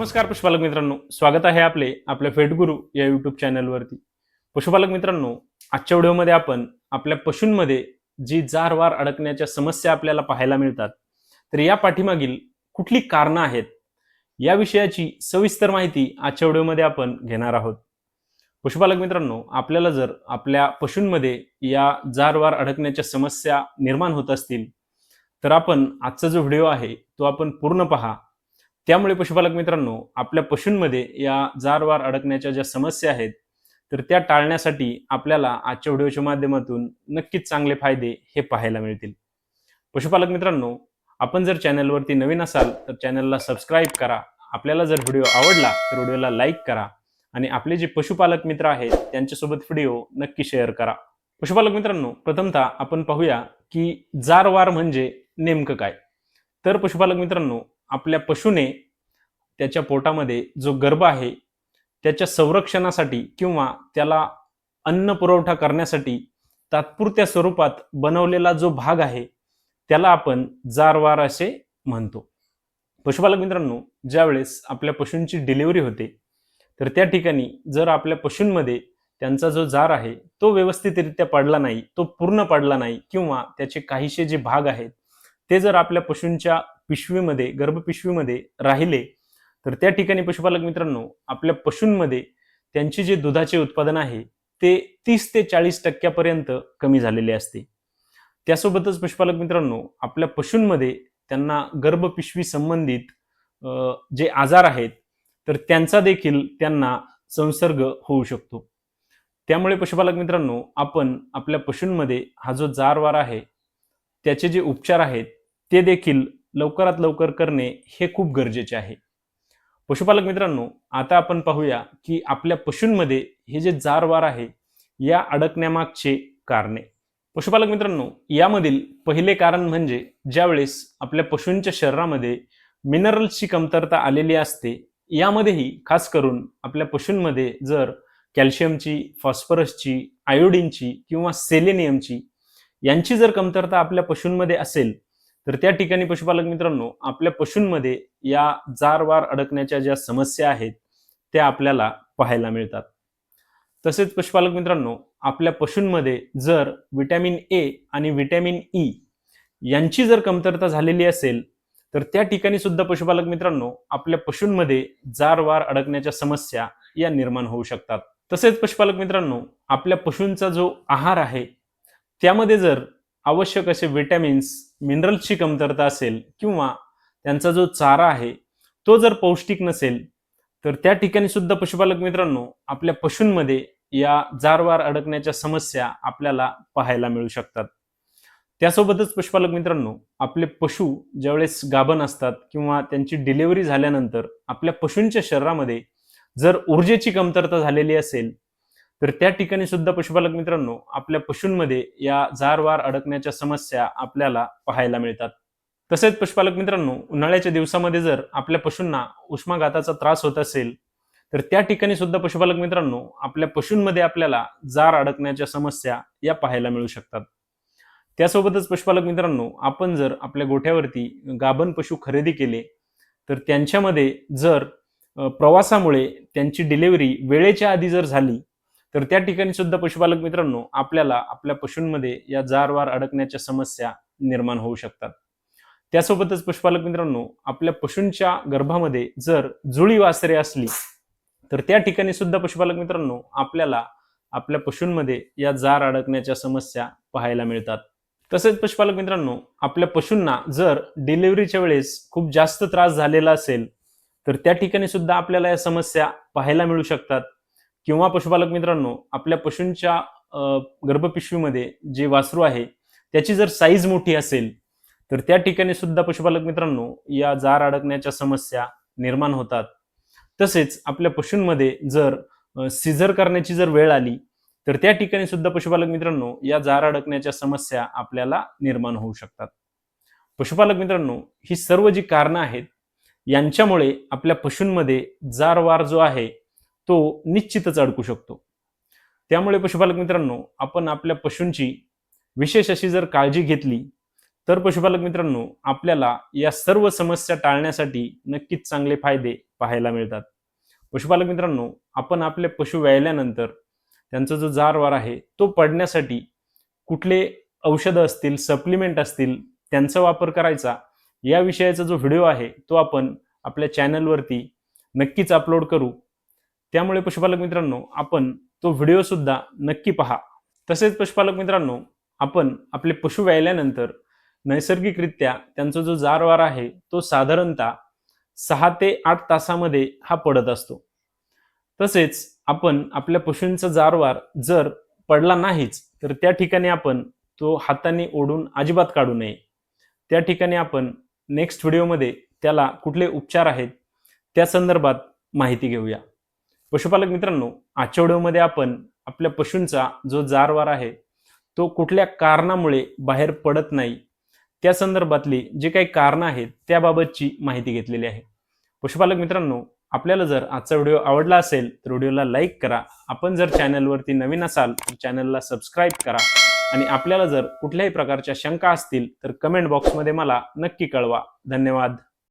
नमस्कार पशुपालक मित्रांनो. स्वागत आहे आपले आपल्या फेटगुरु या युट्यूब चॅनलवरती पशुपालक मित्रांनो आजच्या व्हिडिओमध्ये आपण आपल्या पशूंमध्ये जी जारवार अडकण्याच्या समस्या आपल्याला पाहायला मिळतात तर या पाठीमागील कुठली कारणं आहेत या विषयाची सविस्तर माहिती आजच्या व्हिडिओमध्ये आपण घेणार आहोत. पशुपालक मित्रांनो आपल्याला जर आपल्या पशूंमध्ये या जारवार अडकण्याच्या समस्या निर्माण होत असतील तर आपण आजचा जो व्हिडिओ आहे तो आपण पूर्ण पहा. त्यामुळे पशुपालक मित्रांनो आपल्या पशूंमध्ये या जारवार अडकण्याच्या ज्या समस्या आहेत तर त्या टाळण्यासाठी आपल्याला आजच्या व्हिडिओच्या माध्यमातून नक्कीच चांगले फायदे हे पाहायला मिळतील. पशुपालक मित्रांनो आपण जर चॅनलवरती नवीन असाल तर चॅनलला सबस्क्राईब करा. आपल्याला जर व्हिडिओ आवडला तर व्हिडिओला लाईक करा आणि आपले जे पशुपालक मित्र आहेत त्यांच्यासोबत व्हिडिओ नक्की शेअर करा. पशुपालक मित्रांनो प्रथमतः आपण पाहूया की जारवार म्हणजे नेमकं काय? तर पशुपालक मित्रांनो आपल्या पशुने त्याच्या पोटामध्ये जो गर्भ आहे त्याच्या संरक्षणासाठी किंवा त्याला अन्न पुरवठा करण्यासाठी तात्पुरत्या स्वरूपात बनवलेला जो भाग आहे त्याला आपण जारवार असे म्हणतो. पशुपालक मित्रांनो ज्यावेळेस आपल्या पशूंची डिलिव्हरी होते तर त्या ठिकाणी जर आपल्या पशूंमध्ये त्यांचा जो जार आहे तो व्यवस्थितरित्या पडला नाही तो पूर्ण पडला नाही किंवा त्याचे काहीसे जे भाग आहेत ते जर आपल्या पशूंच्या पिशवीमध्ये गर्भपिशवीमध्ये राहिले तर त्या ठिकाणी पशुपालक मित्रांनो आपल्या पशूंमध्ये त्यांचे जे दुधाचे उत्पादन आहे ते तीस ते चाळीस टक्क्यापर्यंत कमी झालेले असते. त्यासोबतच पशुपालक मित्रांनो आपल्या पशूंमध्ये त्यांना गर्भपिशवी संबंधित जे आजार आहेत तर त्यांचा देखील त्यांना संसर्ग होऊ शकतो. त्यामुळे पशुपालक मित्रांनो आपण आपल्या पशूंमध्ये हा जो जारवार आहे त्याचे जे उपचार आहेत ते देखील लवकरात लवकर करणे हे खूप गरजेचे आहे. पशुपालक मित्रांनो आता आपण पाहूया की आपल्या पशूंमध्ये हे जे जारवार आहे या अडकण्यामागचे कारणे. पशुपालक मित्रांनो यामधील पहिले कारण म्हणजे ज्यावेळेस आपल्या पशूंच्या शरीरामध्ये मिनरल्सची कमतरता आलेली असते यामध्येही खास करून आपल्या पशूंमध्ये जर कॅल्शियमची फॉस्फरसची आयोडीनची किंवा सेलेनियमची यांची जर कमतरता आपल्या पशूंमध्ये असेल तर त्या ठिकाणी पशुपालक मित्रांनो आपल्या पशूंमध्ये या जारवार अडकण्याच्या ज्या समस्या आहेत त्या आपल्याला पाहायला मिळतात. तसेच पशुपालक मित्रांनो आपल्या पशूंमध्ये जर विटॅमिन ए आणि विटॅमिन ई यांची जर कमतरता झालेली असेल तर त्या ठिकाणी सुद्धा पशुपालक मित्रांनो आपल्या पशूंमध्ये जारवार अडकण्याच्या समस्या या निर्माण होऊ शकतात. तसेच पशुपालक मित्रांनो आपल्या पशूंचा जो आहार आहे त्यामध्ये जर आवश्यक असे विटॅमिन्स मिनरल्सची कमतरता असेल किंवा त्यांचा जो चारा आहे तो जर पौष्टिक नसेल तर त्या ठिकाणी सुद्धा पशुपालक मित्रांनो आपल्या पशूंमध्ये या जारवार अडकण्याच्या समस्या आपल्याला पाहायला मिळू शकतात. त्यासोबतच पशुपालक मित्रांनो आपले पशु ज्यावेळेस गाभण असतात किंवा त्यांची डिलिव्हरी झाल्यानंतर आपल्या पशूंच्या शरीरामध्ये जर ऊर्जेची कमतरता झालेली असेल तर त्या ठिकाणी सुद्धा पशुपालक मित्रांनो आपल्या पशूंमध्ये या जारवार अडकण्याच्या समस्या आपल्याला पाहायला मिळतात. तसेच पशुपालक मित्रांनो उन्हाळ्याच्या दिवसामध्ये जर आपल्या पशूंना उष्माघाताचा त्रास होत असेल तर त्या ठिकाणी सुद्धा पशुपालक मित्रांनो आपल्या पशूंमध्ये आपल्याला जार अडकण्याच्या समस्या या पाहायला मिळू शकतात. त्यासोबतच पशुपालक मित्रांनो आपण जर आपल्या गोठ्यावरती गाभण पशु खरेदी केले तर त्यांच्यामध्ये जर प्रवासामुळे त्यांची डिलिव्हरी वेळेच्या आधी जर झाली तर त्या ठिकाणी सुद्धा पशुपालक मित्रांनो आपल्याला आपल्या पशूंमध्ये या जारवार अडकण्याच्या समस्या निर्माण होऊ शकतात. त्यासोबतच पशुपालक मित्रांनो आपल्या पशूंच्या गर्भामध्ये जर जुळी वासरे असली तर त्या ठिकाणी सुद्धा पशुपालक मित्रांनो आपल्याला आपल्या पशूंमध्ये या जार अडकण्याच्या समस्या पाहायला मिळतात. तसेच पशुपालक मित्रांनो आपल्या पशूंना जर डिलिव्हरीच्या वेळेस खूप जास्त त्रास झालेला असेल तर त्या ठिकाणी सुद्धा आपल्याला या समस्या पाहायला मिळू शकतात. किंवा पशुपालक मित्रांनो आपल्या पशूंच्या गर्भपिशवीमध्ये जे वासरू आहे त्याची जर साईज मोठी असेल तर त्या ठिकाणी सुद्धा पशुपालक मित्रांनो या जार अडकण्याच्या समस्या निर्माण होतात. तसेच आपल्या पशूंमध्ये जर सिझर करण्याची जर वेळ आली तर त्या ठिकाणी सुद्धा पशुपालक मित्रांनो या जार अडकण्याच्या समस्या आपल्याला निर्माण होऊ शकतात. पशुपालक मित्रांनो ही सर्व जी कारणं आहेत यांच्यामुळे आपल्या पशूंमध्ये जारवार जो आहे तो निश्चितच अडकू शकतो. त्यामुळे पशुपालक मित्रांनो आपण आपल्या पशूंची विशेष अशी जर काळजी घेतली तर पशुपालक मित्रांनो आपल्याला या सर्व समस्या टाळण्यासाठी नक्कीच चांगले फायदे पाहायला मिळतात. पशुपालक मित्रांनो आपण आपले पशु व्यायल्यानंतर त्यांचा जो जारवार आहे तो पडण्यासाठी कुठले औषधं असतील सप्लिमेंट असतील त्यांचा वापर करायचा या विषयाचा जो व्हिडिओ आहे तो आपण आपल्या चॅनलवरती नक्कीच अपलोड करू. त्यामुळे पशुपालक मित्रांनो आपण तो व्हिडिओ सुद्धा नक्की पहा. तसेच पशुपालक मित्रांनो आपण आपले पशु व्यायल्यानंतर नैसर्गिकरित्या त्यांचा जो जारवार आहे तो साधारणतः सहा ते आठ तासामध्ये हा पडत असतो. तसेच आपण आपल्या पशूंचा जारवार जर पडला नाहीच तर त्या ठिकाणी आपण तो हाताने ओढून अजिबात काढू नये. त्या ठिकाणी आपण नेक्स्ट व्हिडिओमध्ये त्याला कुठले उपचार आहेत त्या संदर्भात माहिती घेऊया. पशुपालक मित्रांनो आजच्या व्हिडिओमध्ये आपण आपल्या पशूंचा जो जारवार आहे तो कुठल्या कारणामुळे बाहेर पडत नाही त्या संदर्भातली जे काही कारणं आहेत त्याबाबतची माहिती घेतलेली आहे. पशुपालक मित्रांनो आपल्याला जर आजचा व्हिडिओ आवडला असेल तर व्हिडिओला लाईक करा. आपण जर चॅनलवरती नवीन असाल तर चॅनलला सबस्क्राईब करा. आणि आपल्याला जर कुठल्याही प्रकारच्या शंका असतील तर कमेंट बॉक्समध्ये मला नक्की कळवा. धन्यवाद.